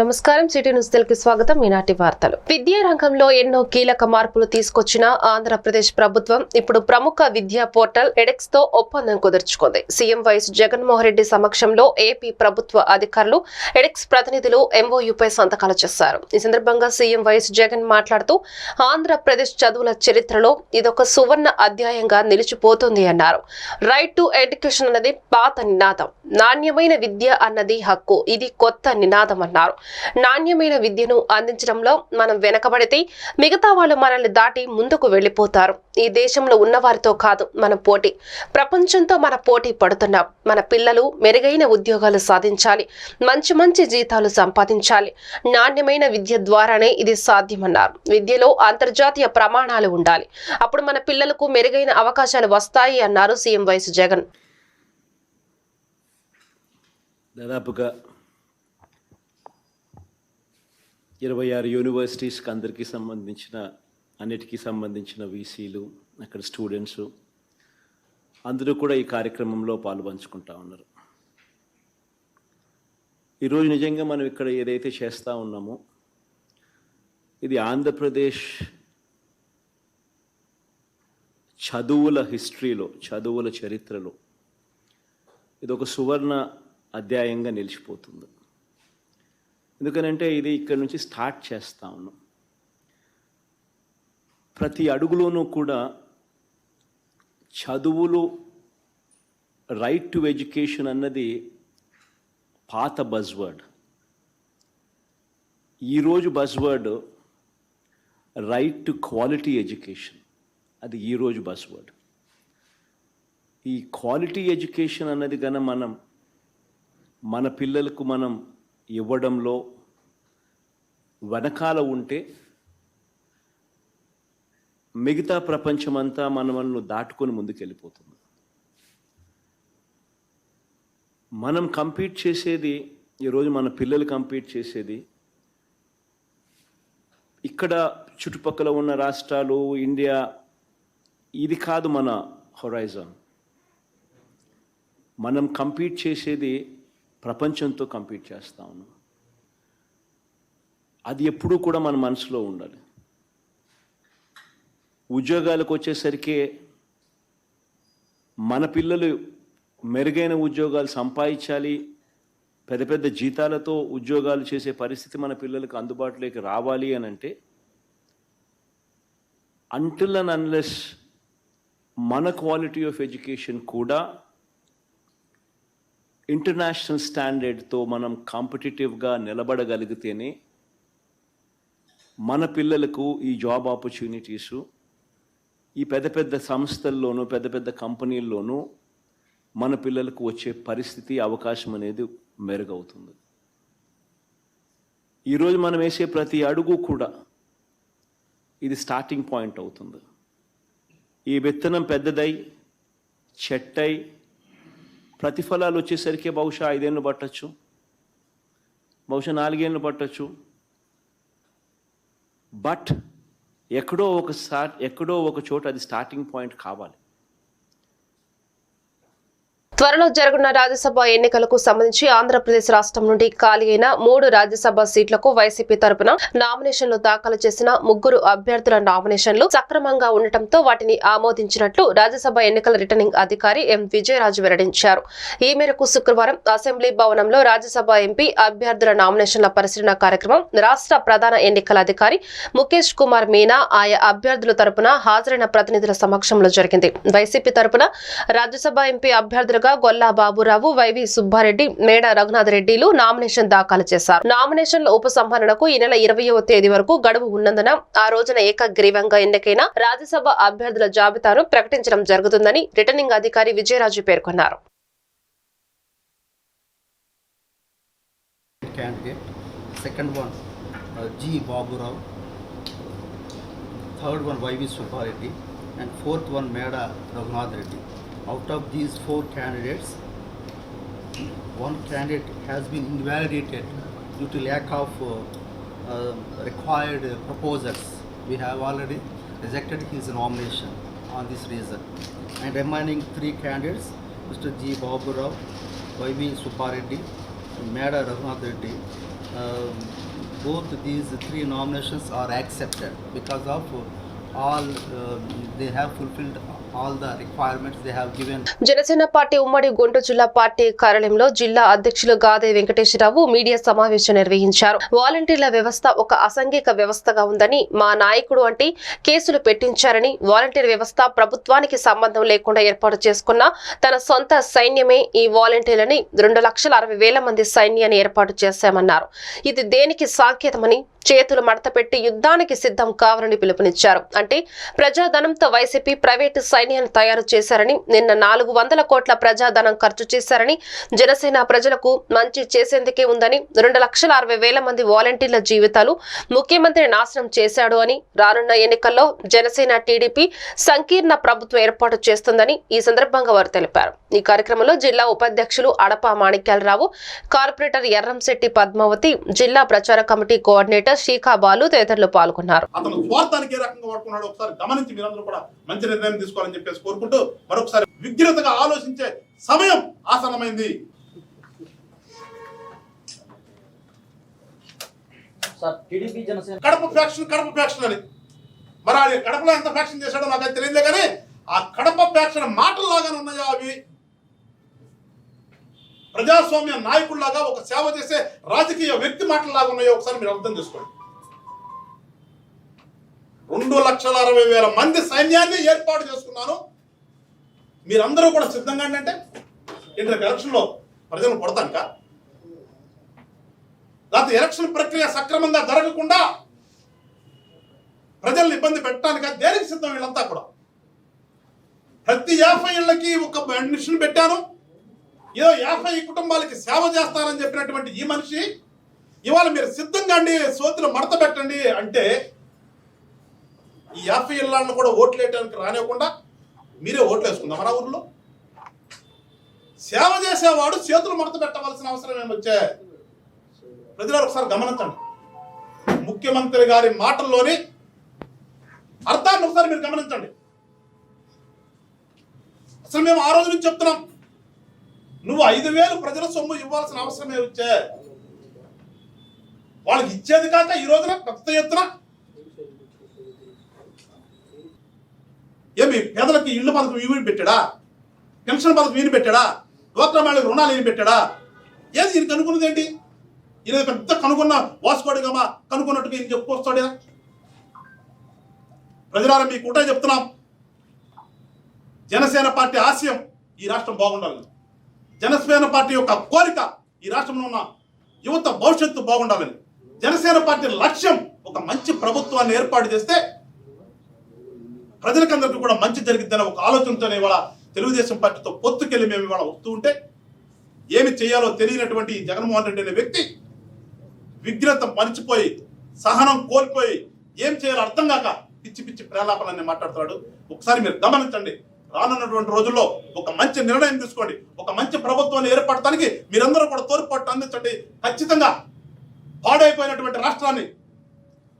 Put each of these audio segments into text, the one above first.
నమస్కారం. City news Telugu స్వాగతం. ఈనాటి వార్తలు. విద్యా రంగంలో ఎన్నో కీలక మార్పులు తీసుకొచ్చిన ఆంధ్రప్రదేశ్ ప్రభుత్వం ఇప్పుడు ప్రముఖ విద్యా పోర్టల్ ఎడెక్స్తో ఒప్పందం కుదుర్చుకుంది. సీఎం వైఎస్ జగన్మోహన్ రెడ్డి సమక్షంలో ఏపీ ప్రభుత్వ అధికారులు ఎడెక్స్ ప్రతినిధులు ఎంఓయూపై సంతకాలు చేశారు. ఈ సందర్భంగా సీఎం వైఎస్ జగన్ మాట్లాడుతూ ఆంధ్రప్రదేశ్ చదువుల చరిత్రలో ఇదొక సువర్ణ అధ్యాయంగా నిలిచిపోతుంది అన్నారు. రైట్ టు ఎడ్యుకేషన్ అన్నది పాత నినాదం. నాణ్యమైన విద్య అన్నది హక్కు. ఇది కొత్త నినాదం అన్నారు. నాణ్యమైన విద్యను అందించడంలో మనం వెనకబడితే మిగతా వాళ్ళు మనల్ని దాటి ముందుకు వెళ్ళిపోతారు. ఈ దేశంలో ఉన్నవారితో కాదు మన పోటీ. ప్రపంచంతో మన పోటీ పడుతున్నాం మన పిల్లలు మెరుగైన ఉద్యోగాలు సాధించాలి. మంచి మంచి జీతాలు సంపాదించాలి. నాణ్యమైన విద్య ద్వారానే ఇది సాధ్యమన్నారు. విద్యలో అంతర్జాతీయ ప్రమాణాలు ఉండాలి. అప్పుడు మన పిల్లలకు మెరుగైన అవకాశాలు వస్తాయి అన్నారు సీఎం వైఎస్ జగన్. దాదాపుగా ఇరవై ఆరు యూనివర్సిటీస్కి అందరికీ సంబంధించిన అన్నిటికీ సంబంధించిన వీసీలు అక్కడ స్టూడెంట్స్ అందరూ కూడా ఈ కార్యక్రమంలో పాల్పంచుకుంటా ఉన్నారు. ఈరోజు నిజంగా మనం ఇక్కడ ఏదైతే చేస్తూ ఉన్నామో ఇది ఆంధ్రప్రదేశ్ చదువుల హిస్టరీలో చదువుల చరిత్రలో ఇది ఒక సువర్ణ అధ్యాయంగా నిలిచిపోతుంది. ఎందుకనంటే ఇది ఇక్కడ నుంచి స్టార్ట్ చేస్తా ఉన్నాం ప్రతి అడుగులోనూ కూడా చదువులు రైట్ టు ఎడ్యుకేషన్ అన్నది పాత బజ్వర్డ్ ఈరోజు buzzword right to quality education అది ఈరోజు బజ్వర్డ్ ఈ క్వాలిటీ ఎడ్యుకేషన్ అన్నది కనుక మనం మన పిల్లలకు మనం ఇవ్వడంలో వెనకాల ఉంటే మిగతా ప్రపంచమంతా మనల్ని దాటుకొని ముందుకెళ్ళిపోతుంది. మనం కంపీట్ చేసేది ఈరోజు మన పిల్లలు కంపీట్ చేసేది ఇక్కడ చుట్టుపక్కల ఉన్న రాష్ట్రాలు ఇండియా ఇది కాదు మన హొరైజన్ మనం కంపీట్ చేసేది ప్రపంచంతో కంపీట్ చేస్తా ఉన్నాం. అది ఎప్పుడూ కూడా మన మనసులో ఉండాలి. ఉద్యోగాలకు వచ్చేసరికి మన పిల్లలు మెరుగైన ఉద్యోగాలు సంపాదించాలి పెద్ద పెద్ద జీతాలతో ఉద్యోగాలు చేసే పరిస్థితి మన పిల్లలకు అందుబాటులోకి రావాలి అని అంటే అంటిల్ అండ్ అన్లెస్ మన క్వాలిటీ ఆఫ్ ఎడ్యుకేషన్ కూడా ఇంటర్నేషనల్ స్టాండర్డ్తో మనం కాంపిటేటివ్గా నిలబడగలిగితేనే మన పిల్లలకు ఈ జాబ్ ఆపర్చునిటీసు ఈ పెద్ద పెద్ద సంస్థల్లోనూ పెద్ద పెద్ద కంపెనీల్లోనూ మన పిల్లలకు వచ్చే పరిస్థితి అవకాశం అనేది మెరుగవుతుంది. ఈరోజు మనం వేసే ప్రతి అడుగు కూడా ఇది స్టార్టింగ్ పాయింట్ అవుతుంది. ఈ విత్తనం పెద్దదై చెట్టై ప్రతిఫలాలు వచ్చేసరికి బహుశా ఐదేళ్ళు పట్టచ్చు. బహుశా నాలుగేళ్ళు పట్టచ్చు. బట్ ఎక్కడో ఒక స్టార్ట్ ఎక్కడో ఒక చోట అది స్టార్టింగ్ పాయింట్ కావాలి. త్వరలో జరగనున్న రాజ్యసభ ఎన్నికలకు సంబంధించి ఆంధ్రప్రదేశ్ రాష్ట్రం నుండి ఖాళీ అయిన మూడు రాజ్యసభ సీట్లకు వైసీపీ తరపున నామినేషన్లు దాఖలు చేసిన ముగ్గురు అభ్యర్థుల నామినేషన్లు సక్రమంగా ఉండటంతో వాటిని ఆమోదించినట్లు రాజ్యసభ ఎన్నికల రిటర్నింగ్ అధికారి ఎం విజయరాజు వెల్లడించారు. ఈ మేరకు శుక్రవారం అసెంబ్లీ భవనంలో రాజ్యసభ ఎంపీ అభ్యర్థుల నామినేషన్ల పరిశీలన కార్యక్రమం రాష్ట్ర ప్రధాన ఎన్నికల అధికారి ముఖేష్ కుమార్ మీనా ఆయా అభ్యర్థుల తరపున హాజరైన ప్రతినిధుల సమక్షంలో జరిగింది. వైసీపీ తరపున రాజ్యసభ ఎంపీ అభ్యర్థులుగా గొల్లా బాబురావు వైవి సుబ్బారెడ్డి మేడ రఘునాథ్ రెడ్డిలు నామినేషన్ దాఖలు చేశారు నామినేషన్ల ఉపసంహరణకు ఈ నెల ఇరవయవ తేదీ వరకు గడువు ఉన్నందున ఆ రోజున ఏకగ్రీవంగా ఎన్నికైన రాజ్యసభ అభ్యర్థుల జాబితాను ప్రకటించడం జరుగుతుందని రిటర్నింగ్ అధికారి విజయరాజు పేర్కొన్నారు candidate. One one, uh, G. Babu Rao. Third one, Y.V. Out of these four candidates, one candidate has been invalidated due to lack of uh, uh, required uh, proposals. We have already rejected his nomination on this reason. And remaining three candidates, Mr. G. Babu Rao, Y.V. Subbareddy, and Meda Raghunath um, both these three nominations are accepted because of all um, they have fulfilled Janasena party ఉమ్మడి గుంటూరు జిల్లా party కార్యాలయంలో జిల్లా అధ్యక్షులు Gade Venkateswararao media సమావేశం నిర్వహించారు. వాలంటీర్ల వ్యవస్థ ఒక అసంఘిక వ్యవస్థగా ఉందని మా నాయకుడు అంటే కేసులు పెట్టించారని వాలంటీర్ వ్యవస్థ ప్రభుత్వానికి సంబంధం లేకుండా ఏర్పాటు చేసుకున్న తన సొంత సైన్యమే ఈ వాలంటీర్లని రెండు లక్షల అరవై వేల మంది సైన్యాన్ని ఏర్పాటు చేశామన్నారు. ఇది దేనికి సాంకేతమని చేతులు మడతపెట్టి యుద్ధానికి సిద్ధం కావాలని పిలుపునిచ్చారు. అంటే ప్రజాధనంతో వైసీపీ ప్రైవేటు సైన్యాన్ని తయారు చేశారని నిన్న నాలుగు వందల కోట్ల ప్రజాధనం ఖర్చు చేశారని జనసేన ప్రజలకు మంచి చేసేందుకే ఉందని రెండు లక్షల అరవై వేల మంది వాలంటీర్ల జీవితాలు ముఖ్యమంత్రి నాశనం చేశాడు అని రానున్న ఎన్నికల్లో జనసేన టీడీపీ సంకీర్ణ ప్రభుత్వం ఏర్పాటు చేస్తుందని ఈ సందర్భంగా వారు తెలిపారు. ఈ కార్యక్రమంలో జిల్లా ఉపాధ్యక్షులు అడప మాణిక్యాలరావు కార్పొరేటర్ ఎర్రంశెట్టి పద్మావతి జిల్లా ప్రచార కమిటీ కోఆర్డినేటర్ శీఖా బాలు తదితరులు పాల్గొన్నారు. అతను స్వార్థానికి ఏ రకంగా ఒకసారి గమనించి మీరందరూ కూడా మంచి నిర్ణయం తీసుకోవాలని చెప్పేసి కోరుకుంటూ మరొకసారి విజ్ఞతగా ఆలోచించే సమయం ఆసన్నమైంది. కడప ఫ్యాక్షన్ కడప ఫ్యాక్షన్ అని. మరి ఆయన కడపలో ఎంత ఫ్యాక్షన్ చేశాడో నాకు అది తెలియదులే కానీ ఆ కడప ఫ్యాక్షన్ మాటల్లాగానే ఉన్నాయా అవి? ప్రజాస్వామ్య నాయకుల్లాగా ఒక సేవ చేసే రాజకీయ వ్యక్తి మాటల్లాగా ఉన్నాయో ఒకసారి మీరు అర్థం చేసుకోండి. రెండు లక్షల అరవై వేల మంది సైన్యాన్ని ఏర్పాటు చేసుకున్నాను. మీరందరూ కూడా సిద్ధంగా అంటే ఇంటర్ ఎలక్షన్లో ప్రజలను కొడతానుక లేకపోతే ఎలక్షన్ ప్రక్రియ సక్రమంగా జరగకుండా ప్రజల్ని ఇబ్బంది పెట్టడానికి దేనికి సిద్ధం వీళ్ళంతా కూడా? ప్రతి యాభై ఇళ్ళకి ఒక మనిషిని పెట్టాను. ఏదో యాభై కుటుంబాలకి సేవ చేస్తానని చెప్పినటువంటి ఈ మనిషి ఇవాళ మీరు సిద్ధంగా అండి సోతులు మడత పెట్టండి అంటే ఈ యాభై ఇళ్ళను కూడా ఓట్లు వేయడానికి రానివ్వకుండా మీరే ఓట్లు వేసుకుందాం మన ఊర్లో. సేవ చేసేవాడు చేతులు మడత పెట్టవలసిన అవసరం ఏమొచ్చే ప్రజలు ఒకసారి గమనించండి. ముఖ్యమంత్రి గారి మాటల్లోని అర్థాన్ని ఒకసారి మీరు గమనించండి. అసలు మేము ఆ రోజు నుంచి చెప్తున్నాం నువ్వు ఐదు వేలు ప్రజల సొమ్ము ఇవ్వాల్సిన అవసరమే వచ్చే? వాళ్ళకి ఇచ్చేది కాక ఈ రోజున పెద్ద ఎత్తున ఏమి? పేదలకి ఇళ్ళు పథకం ఇవి పెట్టాడా? పెన్షన్ పథకం ఈయన పెట్టాడా? డోక్రా మేళకి రుణాలు ఈయన పెట్టాడా? ఏది ఈయన కనుక్కున్నది ఏంటి? ఈయన పెద్ద కనుగొన్న వాసుకోడిగమా కనుక్కున్నట్టుగా ఈయన చెప్పుకొస్తాడా ప్రజలారా మీకు కూడా చెప్తున్నాం. జనసేన పార్టీ ఆశయం ఈ రాష్ట్రం బాగుండాలి జనసేన పార్టీ యొక్క కోరిక ఈ రాష్ట్రంలో ఉన్న యువత భవిష్యత్తు బాగుండాలని. జనసేన పార్టీ లక్ష్యం ఒక మంచి ప్రభుత్వాన్ని ఏర్పాటు చేస్తే ప్రజలకందరికీ కూడా మంచి జరిగిద్దని ఒక ఆలోచనతోనే ఇవాళ తెలుగుదేశం పార్టీతో పొత్తుకెళ్ళి మేము ఇవాళ వస్తూ ఉంటే ఏమి చేయాలో తెలియనటువంటి జగన్మోహన్ రెడ్డి అనే వ్యక్తి విఘ్నత మరిచిపోయి సహనం కోల్పోయి ఏం చేయాలో అర్థం కాక పిచ్చి పిచ్చి ప్రేలాపనని మాట్లాడుతున్నాడు. ఒకసారి మీరు గమనించండి. రానున్నటువంటి రోజుల్లో ఒక మంచి నిర్ణయం తీసుకోండి. ఒక మంచి ప్రభుత్వాన్ని ఏర్పడటానికి మీరందరూ కూడా తోడ్పాటు అందించండి. ఖచ్చితంగా పాడైపోయినటువంటి రాష్ట్రాన్ని.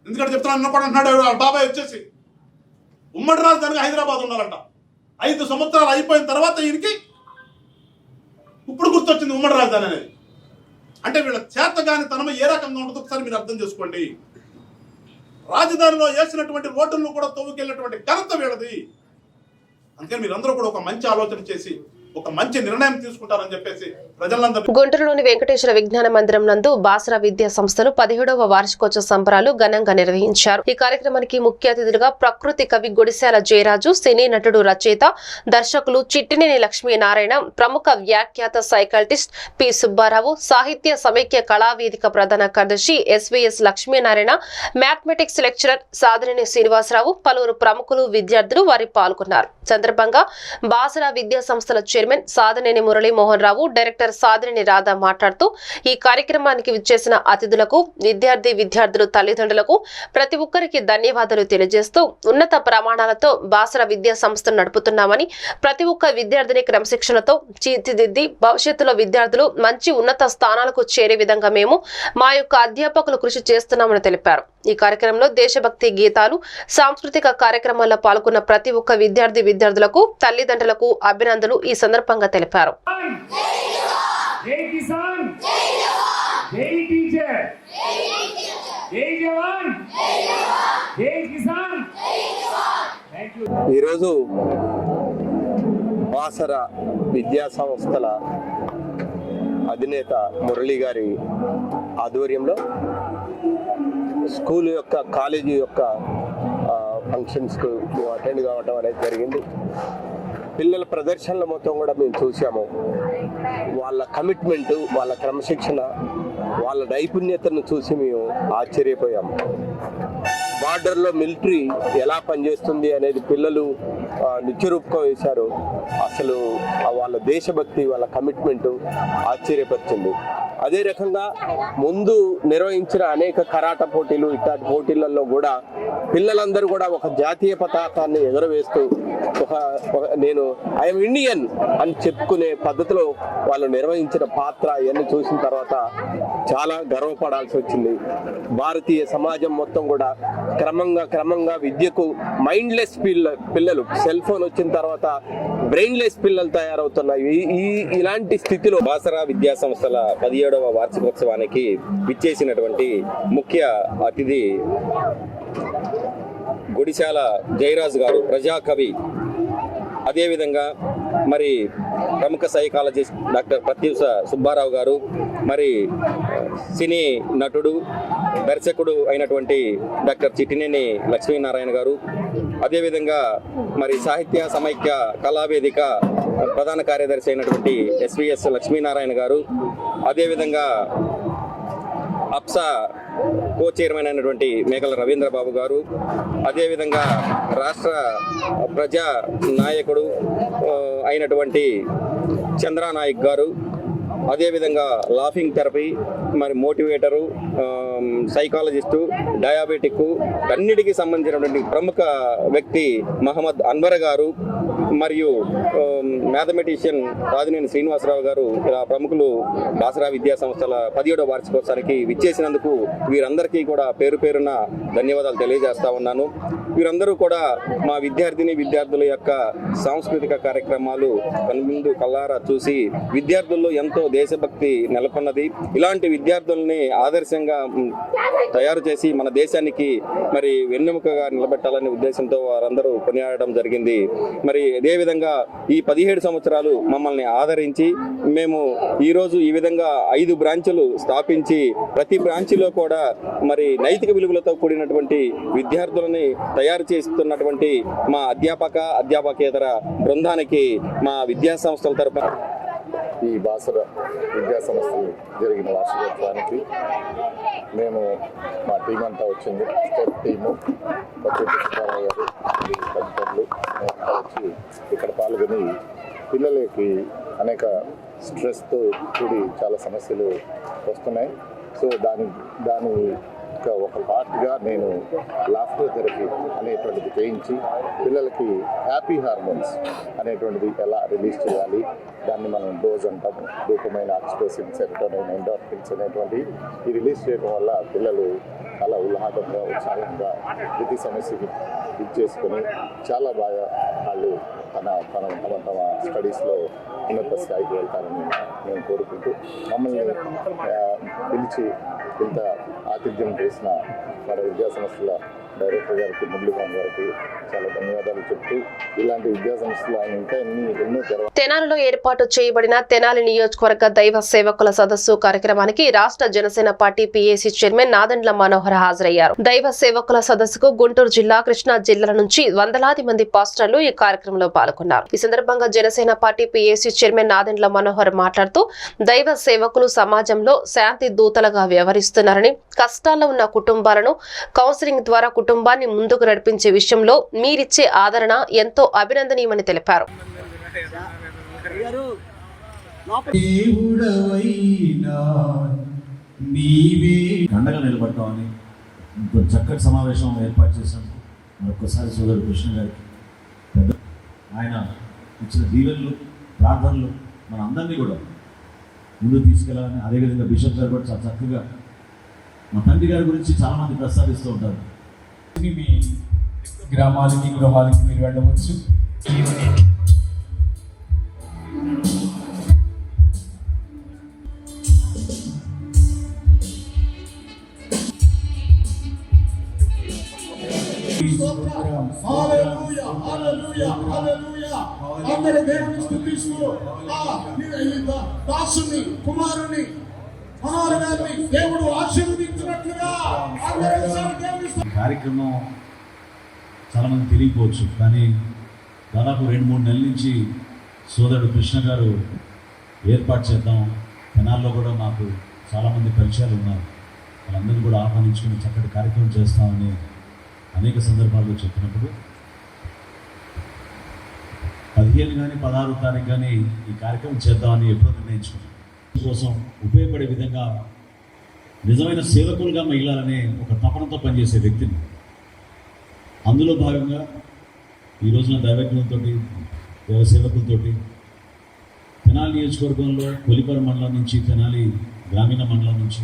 ఎందుకంటే చెప్తున్నాను అన్నప్పుడు అంటున్నాడు బాబాయ్ వచ్చేసి. ఉమ్మడి రాజధానిగా హైదరాబాద్ ఉండాలంట. ఐదు సంవత్సరాలు అయిపోయిన తర్వాత ఈయనకి ఇప్పుడు గుర్తొచ్చింది ఉమ్మడి రాజధాని అనేది. అంటే వీళ్ళ చేతగాని తనమ ఏ రకంగా ఉంటుందో ఒకసారి మీరు అర్థం చేసుకోండి. రాజధానిలో వేసినటువంటి ఓటులను కూడా తవ్వుకెళ్ళినటువంటి ఘనత వీళ్ళది. అందుకని మీరందరూ కూడా ఒక మంచి ఆలోచన చేసి ఒక మంచి నిర్ణయం తీసుకుంటారని చెప్పేసి ప్రజలందరూ గుంటూరులోని వెంకటేశ్వర విజ్ఞాన మందిరం నందు బాసరా విద్యా సంస్థలు పదిహేడవ వార్షికోత్సవ సంబరాలు ఘనంగా నిర్వహించారు. ఈ కార్యక్రమానికి ముఖ్య అతిథులుగా ప్రకృతి కవి గుడిశాల జయరాజు సినీ నటుడు రచయిత దర్శకులు చిట్టినేని లక్ష్మీనారాయణ ప్రముఖ వ్యాఖ్యాత సైకాలజిస్ట్ పి సుబ్బారావు సాహిత్య సమైక్య కళావేదిక ప్రధాన కార్యదర్శి SVS Lakshminarayana mathematics lecturer Sadarini Srinivasarao పలువురు ప్రముఖులు విద్యార్థులు వారి పాల్గొన్నారు. సందర్భంగా బాసరా విద్యా సంస్థల చైర్మన్ సాధనేని మురళీమోహన్ రావు డైరెక్టర్ సాధనేని రాధా మాట్లాడుతూ ఈ కార్యక్రమానికి విచ్చేసిన అతిథులకు విద్యార్థి విద్యార్థులు తల్లిదండ్రులకు ప్రతి ఒక్కరికి ధన్యవాదాలు తెలియజేస్తూ ఉన్నత ప్రమాణాలతో బాసర విద్యా సంస్థను నడుపుతున్నామని ప్రతి ఒక్క విద్యార్థిని క్రమశిక్షణతో తీర్చిదిద్ది భవిష్యత్తులో విద్యార్థులు మంచి ఉన్నత స్థానాలకు చేరే విధంగా మేము మా యొక్క అధ్యాపకులు కృషి చేస్తున్నామని తెలిపారు. ఈ కార్యక్రమంలో దేశభక్తి గీతాలు సాంస్కృతిక కార్యక్రమాల్లో పాల్గొన్న ప్రతి ఒక్క విద్యార్థి విద్యార్థులకు తల్లిదండ్రులకు అభినందనలు. ఈ సందర్భంగా తెలిపారు. జై కిసాన్ జై టీచర్ జై జవాన్ జై కిసాన్. థ్యాంక్ యూ ఈరోజు బాసర విద్యా సంస్థల అధినేత మురళి గారి ఆధ్వర్యంలో స్కూల్ యొక్క కాలేజీ యొక్క ఫంక్షన్స్కు అటెండ్ కావడం అనేది జరిగింది. పిల్లల ప్రదర్శనలు మొత్తం కూడా మేము చూసాము. వాళ్ళ కమిట్మెంట్ వాళ్ళ క్రమశిక్షణ వాళ్ళ నైపుణ్యతను చూసి మేము ఆశ్చర్యపోయాము. బార్డర్లో మిలిటరీ ఎలా పనిచేస్తుంది అనేది పిల్లలు నిత్యరూపకం వేశారు. అసలు వాళ్ళ దేశభక్తి వాళ్ళ కమిట్మెంట్ ఆశ్చర్యపరిచింది. అదే రకంగా ముందు నిర్వహించిన అనేక కరాట పోటీలు ఇట్లాంటి పోటీలలో కూడా పిల్లలందరూ కూడా ఒక జాతీయ పతాకాన్ని ఎగురవేస్తూ ఒక ఒక- నేను ఐఎమ్ ఇండియన్ అని చెప్పుకునే పద్ధతిలో వాళ్ళు నిర్వహించిన పాత్ర ఇవన్నీ చూసిన తర్వాత చాలా గర్వపడాల్సి వచ్చింది. భారతీయ సమాజం మొత్తం కూడా క్రమంగా క్రమంగా విద్యకు మైండ్లెస్ పిల్ల పిల్లలు సెల్ ఫోన్ వచ్చిన తర్వాత బ్రెయిన్లెస్ పిల్లలు తయారవుతున్నాయి. ఈ- ఇలాంటి స్థితిలో బాసరా విద్యా సంస్థల పదిహేడవ వార్షికోత్సవానికి విచ్చేసినటువంటి ముఖ్య అతిథి గుడిశాల జయరాజు గారు ప్రజాకవి అదేవిధంగా మరి ప్రముఖ సైకాలజిస్ట్ డాక్టర్ ప్రత్యూష సుబ్బారావు గారు మరి సినీ నటుడు దర్శకుడు అయినటువంటి డాక్టర్ చిట్టినేని లక్ష్మీనారాయణ గారు అదేవిధంగా మరి సాహిత్య సమైక్య కళావేదిక ప్రధాన కార్యదర్శి అయినటువంటి ఎస్విఎస్ లక్ష్మీనారాయణ గారు అదేవిధంగా అప్సా కో చైర్మన్ అయినటువంటి మేకల రవీంద్రబాబు గారు అదేవిధంగా రాష్ట్ర ప్రజా నాయకుడు అయినటువంటి చంద్రానాయక్ గారు అదేవిధంగా లాఫింగ్ థెరపీ మరి మోటివేటరు సైకాలజిస్టు డయాబెటిక్ అన్నిటికీ సంబంధించినటువంటి ప్రముఖ వ్యక్తి మహమ్మద్ అన్వర్ గారు మరియు మ్యాథమెటిషియన్ రాజనేని శ్రీనివాసరావు గారు ఇలా ప్రముఖులు బాసరా విద్యా సంస్థల పదిహేడవ వార్షికోత్సవానికి విచ్చేసినందుకు వీరందరికీ కూడా పేరు పేరున ధన్యవాదాలు తెలియజేస్తా ఉన్నాను. వీరందరూ కూడా మా విద్యార్థిని విద్యార్థుల యొక్క సాంస్కృతిక కార్యక్రమాలు కనుముందు కల్లారా చూసి విద్యార్థుల్లో ఎంతో దేశభక్తి నెలకొన్నది. ఇలాంటి విద్యార్థుల్ని ఆదర్శంగా తయారు చేసి మన దేశానికి మరి వెన్నెముకగా నిలబెట్టాలనే ఉద్దేశంతో వారందరూ కొనియాడడం జరిగింది. మరి అదేవిధంగా ఈ పదిహేడు సంవత్సరాలు మమ్మల్ని ఆదరించి మేము ఈరోజు ఈ విధంగా ఐదు బ్రాంచులు స్థాపించి ప్రతి బ్రాంచ్లో కూడా మరి నైతిక విలువలతో కూడినటువంటి విద్యార్థులని తయారు చేస్తున్నటువంటి మా అధ్యాపక అధ్యాపకేతర బృందానికి మా విద్యా సంస్థల ఈ బాసర విద్యా సంస్థలు జరిగిన వార్షికోత్సవానికి మేము మా టీం అంతా వచ్చింది. స్టెప్ టీము పుష్పారావు గారు తదితరులు మేమంతా వచ్చి ఇక్కడ పాల్గొని పిల్లలకి అనేక స్ట్రెస్తో కూడి చాలా సమస్యలు వస్తున్నాయి. సో దాని దాని యొక్క ఒక పార్ట్గా నేను లాఫ్టర్ థెరపీ అనేటువంటిది చేయించి పిల్లలకి హ్యాపీ హార్మోన్స్ అనేటువంటిది ఎలా రిలీజ్ చేయాలి దాన్ని మనం డోజ్ అంటాము. రూపమైన ఆక్సిటోసిన్ సెరటోనిన్ ఎండోర్ఫిన్స్ అనేటువంటి ఈ రిలీజ్ చేయడం వల్ల పిల్లలు చాలా ఉల్లాహంగా ఉత్సాహంగా ప్రతి సమస్యకి ఇది చేసుకొని చాలా బాగా వాళ్ళు తన తన తమ తమ స్టడీస్లో ఉన్నత స్థాయికి వెళ్తారని నేను కోరుకుంటూ మమ్మల్ని పిలిచి ఇంత ఆతిథ్యం చేసిన మన విద్యా సంస్థల డైరెక్టర్ గారికి మురళీకాంత్ గారికి చాలా ధన్యవాదాలు చెప్తూ ఇలాంటి విద్యా సంస్థలు ఆయన ఇంకా ఎన్ని ఎన్నో తెరవ తెనాలిలో ఏర్పాటు చేయబడిన తెనాలి నియోజకవర్గ దైవ సేవకుల సదస్సు కార్యక్రమానికి రాష్ట్ర Janasena party PAC chairman Nadendla Manohar హాజరయ్యారు. దైవ సేవకుల సదస్సుకు గుంటూరు జిల్లా కృష్ణా జిల్లాల నుంచి వందలాది మంది పాస్టర్లు ఈ కార్యక్రమంలో పాల్గొన్నారు. ఈ సందర్భంగా Janasena party PAC chairman Nadendla Manohar మాట్లాడుతూ దైవ సేవకులు సమాజంలో శాంతి దూతలుగా వ్యవహరిస్తున్నారని కష్టాల్లో ఉన్న కుటుంబాలను కౌన్సిలింగ్ ద్వారా కుటుంబాన్ని ముందుకు నడిపించే విషయంలో మీరిచ్చే ఆదరణ ఎంతో అభినందనీయమని తెలిపారు. అండగా నిలబడతామని చక్కటి సమావేశం ఏర్పాటు చేశాను మరొకసారి సోదరు కృష్ణ గారికి పెద్ద ఆయన ఇచ్చిన దీవెనలు ప్రార్థనలు మన అందరినీ కూడా ముందుకు తీసుకెళ్ళాలని అదేవిధంగా బిషప్ గారు కూడా చాలా చక్కగా మా తండ్రి గారి గురించి చాలామంది ప్రస్తావిస్తూ ఉంటారు. మీ గ్రామాలకి గృహాలకి మీరు వెళ్ళవచ్చు. అందరూ దేవుని స్తుతిస్తూ దాసుని కుమారుని మనోహర్ గారిని దేవుడు ఆశీర్వదించినట్లుగా ఈ కార్యక్రమం చాలామంది తెలియకపోవచ్చు కానీ దాదాపు రెండు మూడు నెలల నుంచి సోదరుడు కృష్ణ గారు ఏర్పాటు చేద్దాం. పెనాల్లో కూడా మాకు చాలామంది పరిచయాలు ఉన్నారు. వాళ్ళందరినీ కూడా ఆహ్వానించుకుని చక్కటి కార్యక్రమం చేస్తామని అనేక సందర్భాల్లో చెప్పినప్పుడు పదిహేను కానీ పదహారు తారీఖు కానీ ఈ కార్యక్రమం చేద్దామని ఎప్పుడో నిర్ణయించుకున్నాం. కోసం ఉపయోగపడే విధంగా నిజమైన సేవకులుగా మిగిలాలనే ఒక తపనతో పనిచేసే వ్యక్తిని. అందులో భాగంగా ఈ రోజున దైవజ్ఞులతో దైవ సేవకులతో తెనాలి నియోజకవర్గంలో కొలిపర మండలం నుంచి తెనాలి గ్రామీణ మండలం నుంచి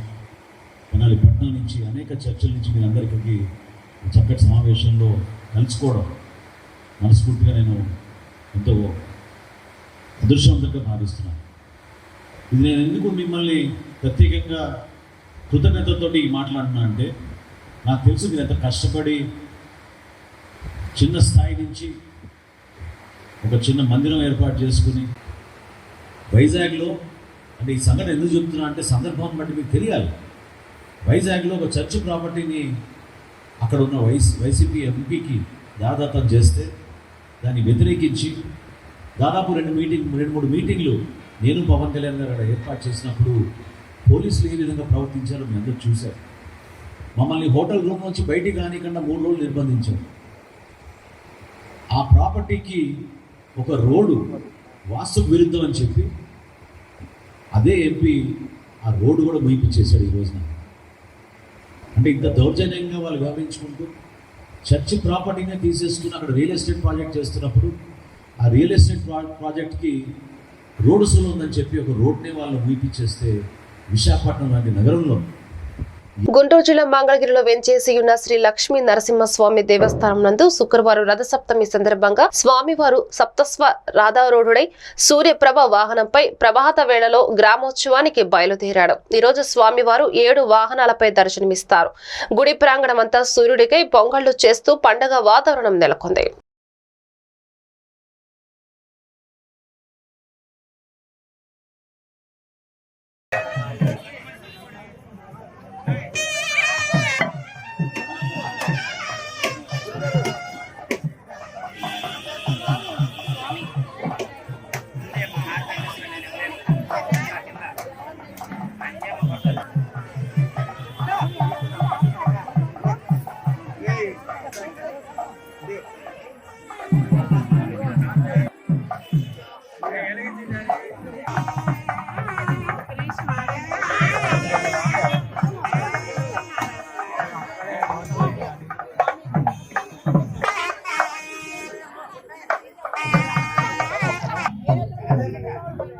తెనాలి పట్టణం నుంచి అనేక చర్చల నుంచి మీ అందరికీ చక్కటి సమావేశంలో కలుసుకోవడం మనస్ఫూర్తిగా నేను ఎంతో అదృష్టవంతంగా భావిస్తున్నాను. ఇది నేను ఎందుకు మిమ్మల్ని ప్రత్యేకంగా కృతజ్ఞతతోటి మాట్లాడుతున్నా అంటే నాకు తెలుసు మీరు ఎంత కష్టపడి చిన్న స్థాయి నుంచి ఒక చిన్న మందిరం ఏర్పాటు చేసుకుని వైజాగ్లో అంటే ఈ సంఘటన ఎందుకు చెప్తున్నా అంటే సందర్భాన్ని బట్టి మీకు తెలియాలి. వైజాగ్లో ఒక చర్చ్ ప్రాపర్టీని అక్కడ ఉన్న వైస్ వైసీపీ ఎంపీకి దాదాతం చేస్తే దాన్ని వ్యతిరేకించి దాదాపు రెండు మీటింగ్ రెండు మూడు మీటింగ్లు నేను పవన్ కళ్యాణ్ గారు అక్కడ ఏర్పాటు చేసినప్పుడు పోలీసులు ఏ విధంగా ప్రవర్తించారో మీ అందరూ చూశారు. మమ్మల్ని హోటల్ రూమ్ నుంచి బయటికి రానికుండా మూడు రోజులు నిర్బంధించారు. ఆ ప్రాపర్టీకి ఒక రోడ్డు వాస్తుకు విరుద్ధం అని చెప్పి అదే ఎంపీ ఆ రోడ్డు కూడా ముయిపించేశాడు ఈ రోజున. అంటే ఇంత దౌర్జన్యంగా వాళ్ళు వ్యాపించుకుంటూ చర్చి ప్రాపర్టీనే తీసేసుకుని అక్కడ రియల్ ఎస్టేట్ ప్రాజెక్ట్ చేస్తున్నప్పుడు ఆ రియల్ ఎస్టేట్ ప్రా ప్రాజెక్ట్కి రోడ్డు సులు ఉందని చెప్పి ఒక రోడ్నే వాళ్ళు ముయిపించేస్తే విశాఖపట్నం లాంటి నగరంలో గుంటూరు జిల్లా మంగళగిరిలో వెంచేసి ఉన్న శ్రీ లక్ష్మీ నరసింహస్వామి దేవస్థానం నందు శుక్రవారం రథసప్తమి సందర్భంగా స్వామివారు సప్తస్వ రాధారూఢుడై సూర్యప్రభ వాహనంపై ప్రభాత వేళలో గ్రామోత్సవానికి బయలుదేరాడు. ఈరోజు స్వామివారు ఏడు వాహనాలపై దర్శనమిస్తారు. గుడి ప్రాంగణమంతా సూర్యుడికై పొంగళ్ళు చేస్తూ పండగ వాతావరణం నెలకొంది. Yeah.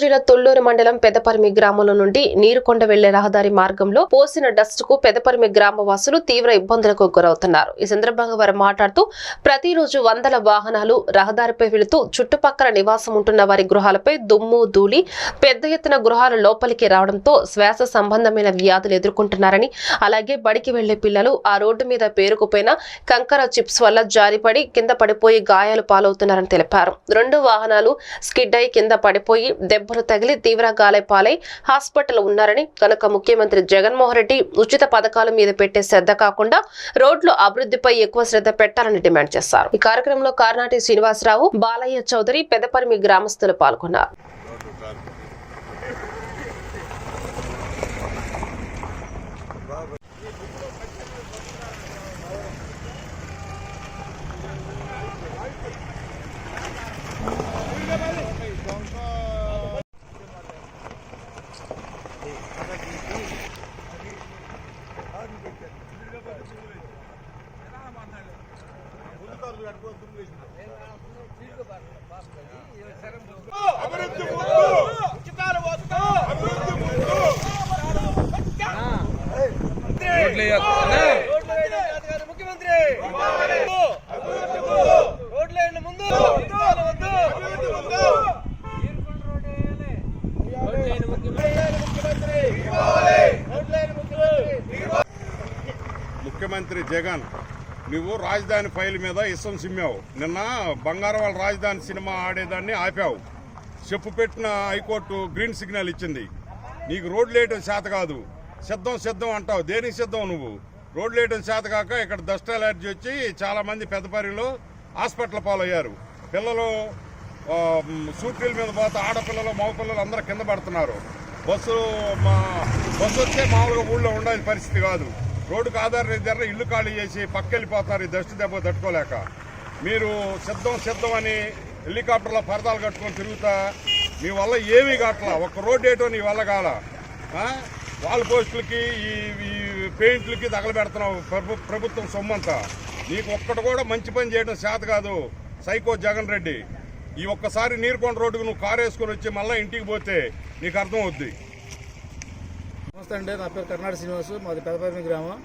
జిల్లా తొల్లూరు మండలం పెదపరిమి గ్రామంలో నుండి నీరుకొండ వెళ్ళే రహదారి మార్గంలో పోసిన డస్ట్కు పెదపరిమి గ్రామ వాసులు తీవ్ర ఇబ్బందులకు గురవుతున్నారు. ఈ సందర్భంగా వారు మాట్లాడుతూ ప్రతిరోజు వందల వాహనాలు రహదారిపై వెళుతూ చుట్టుపక్కల నివాసం ఉంటున్న వారి గృహాలపై దుమ్ము ధూళి పెద్ద ఎత్తున గృహాల లోపలికి రావడంతో శ్వాస సంబంధమైన వ్యాధులు ఎదుర్కొంటున్నారని అలాగే బడికి వెళ్ళే పిల్లలు ఆ రోడ్డు మీద పేరుకుపోయిన కంకర చిప్స్ వల్ల జారిపడి కింద పడిపోయి గాయాలు పాలవుతున్నారని తెలిపారు. రెండు వాహనాలు స్కిడ్ అయి కింద పడిపోయి దెబ్బ దెబ్బలు తగిలి తీవ్ర గాలై పాలై హాస్పిటల్ ఉన్నారని కనుక ముఖ్యమంత్రి జగన్మోహన్ రెడ్డి ఉచిత పథకాల మీద పెట్టే శ్రద్ధ కాకుండా రోడ్లు అభివృద్ధిపై ఎక్కువ శ్రద్ధ పెట్టాలని డిమాండ్ చేశారు. ఈ కార్యక్రమంలో కార్నాటి శ్రీనివాసరావు బాలయ్య చౌదరి పెదపరిమి గ్రామస్తులు పాల్గొన్నారు. రాజధాని ఫైల్ మీద ఇష్టం సిమ్మావు. నిన్న బంగారం వాళ్ళ రాజధాని సినిమా ఆడేదాన్ని ఆపావు. చెప్పు పెట్టిన హైకోర్టు గ్రీన్ సిగ్నల్ ఇచ్చింది. నీకు రోడ్లు వేయటం చేత కాదు. సిద్ధం సిద్ధం అంటావు. దేనికి సిద్ధం నువ్వు? రోడ్లు వేయటం చేత కాక ఇక్కడ డస్ట్ అలర్జీ వచ్చి చాలామంది పెద్ద పరిలో హాస్పిటల్ పాలయ్యారు. పిల్లలు సూట్రీల మీద పోతే ఆడపిల్లలు మగపిల్లలు అందరూ కింద పడుతున్నారు. బస్సు మా బస్సు వస్తే మామూలుగా ఊళ్ళో ఉండాల్సిన పరిస్థితి కాదు. రోడ్డుకు ఆధార దగ్గర ఇల్లు ఖాళీ చేసి పక్కెళ్ళిపోతున్నారు ఈ దస్టు దెబ్బ తట్టుకోలేక. మీరు సిద్ధం సిద్ధం అని హెలికాప్టర్లో పరదాలు కట్టుకొని తిరుగుతా మీ వల్ల ఏమీ కావట్లా ఒక రోడ్డు ఏటో నీ వల్ల కాల. వాల్ పోస్టులకి ఈ ఈ పెయింట్లకి తగలబెడుతున్నావు ప్రభు ప్రభుత్వం సొమ్మంతా. నీకు ఒక్కటి కూడా మంచి పని చేయడం చేత కాదు సైకో జగన్ రెడ్డి. ఈ ఒక్కసారి నీరుకొండ రోడ్డుకు నువ్వు కారు వేసుకొని వచ్చి మళ్ళీ ఇంటికి పోతే నీకు అర్థం అవుద్ది. నమస్తే అండి నా పేరు కర్ణాటక శ్రీనివాసు మాది పెదపరిమి గ్రామం.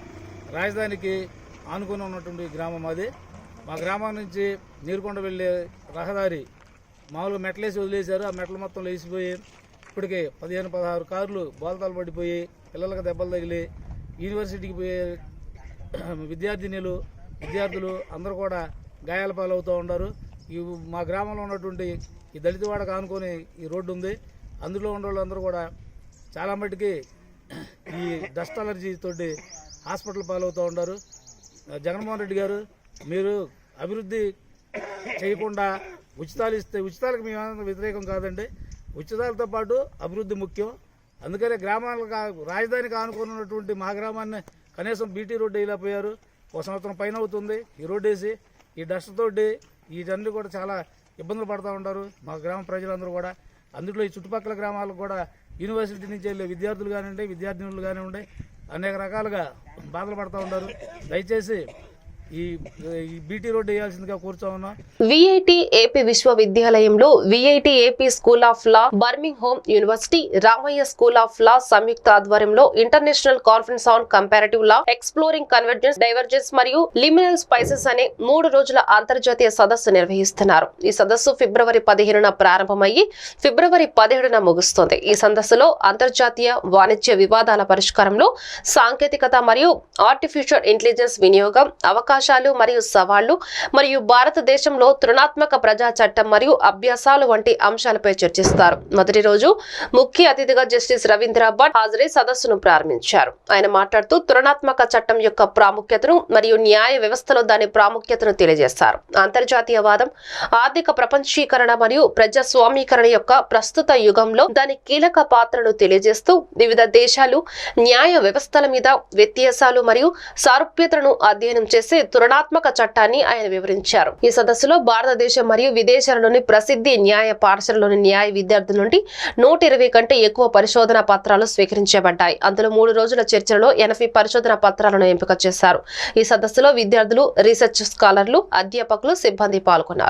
రాజధానికి ఆనుకుని ఉన్నటువంటి గ్రామం మాది. మా గ్రామం నుంచి నీరుకొండ వెళ్ళే రహదారి మామూలుగా మెట్లేసి వదిలేశారు. ఆ మెట్ల మొత్తం లేచిపోయి ఇప్పటికే పదిహేను పదహారు కార్లు బోల్తాలు పడిపోయి పిల్లలకు దెబ్బలు తగిలి యూనివర్సిటీకి పోయే విద్యార్థినిలు విద్యార్థులు అందరూ కూడా గాయాల పాలవుతూ ఉన్నారు. ఈ మా గ్రామంలో ఉన్నటువంటి ఈ దళితవాడకు ఆనుకొని ఈ రోడ్డు ఉంది. అందులో ఉన్న వాళ్ళందరూ కూడా చాలా మట్టుకి ఈ డస్ట్ అలర్జీ తోటి హాస్పిటల్ పాలవుతూ ఉన్నారు. జగన్మోహన్ రెడ్డి గారు మీరు అభివృద్ధి చేయకుండా ఉచితాలు ఇస్తే ఉచితాలకు మేము వ్యతిరేకం కాదండి. ఉచితాలతో పాటు అభివృద్ధి ముఖ్యం. అందుకనే గ్రామాలకు రాజధానికి ఆనుకున్నటువంటి మా గ్రామాన్ని కనీసం బీటీ రోడ్డు వేయలేకపోయారు ఒక సంవత్సరం పైన అవుతుంది. ఈ రోడ్డు వేసి ఈ డస్ట్ తోటి వీటన్ని కూడా చాలా ఇబ్బందులు పడుతూ ఉంటారు మా గ్రామ ప్రజలందరూ కూడా. అందులో ఈ చుట్టుపక్కల గ్రామాలకు కూడా యూనివర్సిటీ నుంచి వెళ్ళే విద్యార్థులు కానివ్వండి విద్యార్థినులు కానివ్వండి అనేక రకాలుగా బాధలు పడుతూ ఉంటారు దయచేసి ఈ బీటీ వేయాల్సిందిగా విఐటి ఏపీ విశ్వవిద్యాలయంలో VIT AP school of law Birmingham university Ramaiah school of law సంయుక్త ఆధ్వర్యంలో international conference on comparative law exploring convergence divergence మరియు లిమినల్ స్పైసెస్ అనే మూడు రోజుల అంతర్జాతీయ సదస్సు నిర్వహిస్తున్నారు. ఈ సదస్సు ఫిబ్రవరి పదిహేనున ప్రారంభమయ్యి ఫిబ్రవరి పదిహేడున ముగుస్తుంది. ఈ సదస్సులో అంతర్జాతీయ వాణిజ్య వివాదాల పరిష్కారంలో సాంకేతికత మరియు ఆర్టిఫిషియల్ ఇంటెలిజెన్స్ వినియోగం అవకాశం అవకాశాలు మరియు సవాళ్ళు మరియు భారతదేశంలో తృణాత్మక ప్రజా చట్టం మరియు అభ్యాసాలు వంటి అంశాలపై చర్చిస్తారు. మొదటి రోజు ముఖ్య అతిథిగా జస్టిస్ రవీంద్ర భట్ హాజరై సదస్సును ప్రారంభించారు. ఆయన మాట్లాడుతూ తృణాత్మక చట్టం యొక్క ప్రాముఖ్యతను మరియు న్యాయ వ్యవస్థలో దాని ప్రాముఖ్యతను తెలియజేశారు అంతర్జాతీయవాదం ఆర్థిక ప్రపంచీకరణ మరియు ప్రజాస్వామీకరణ యొక్క ప్రస్తుత యుగంలో దాని కీలక పాత్రను తెలియజేస్తూ వివిధ దేశాలు న్యాయ వ్యవస్థల మీద వ్యత్యాసాలు మరియు సారూప్యతను అధ్యయనం చేసే తులనాత్మక చట్టాన్ని ఆయన వివరించారు. ఈ సదస్సులో భారతదేశం మరియు విదేశాలలోని ప్రసిద్ధి న్యాయ పాఠశాలలోని న్యాయ విద్యార్థుల నుండి నూట ఇరవై కంటే ఎక్కువ పరిశోధన పత్రాలు స్వీకరించబడ్డాయి. అందులో మూడు రోజుల చర్చలో ఎనభై పరిశోధన పత్రాలను ఎంపిక చేశారు. ఈ సదస్సులో విద్యార్థులు రీసెర్చ్ స్కాలర్లు అధ్యాపకులు సిబ్బంది పాల్గొన్నారు.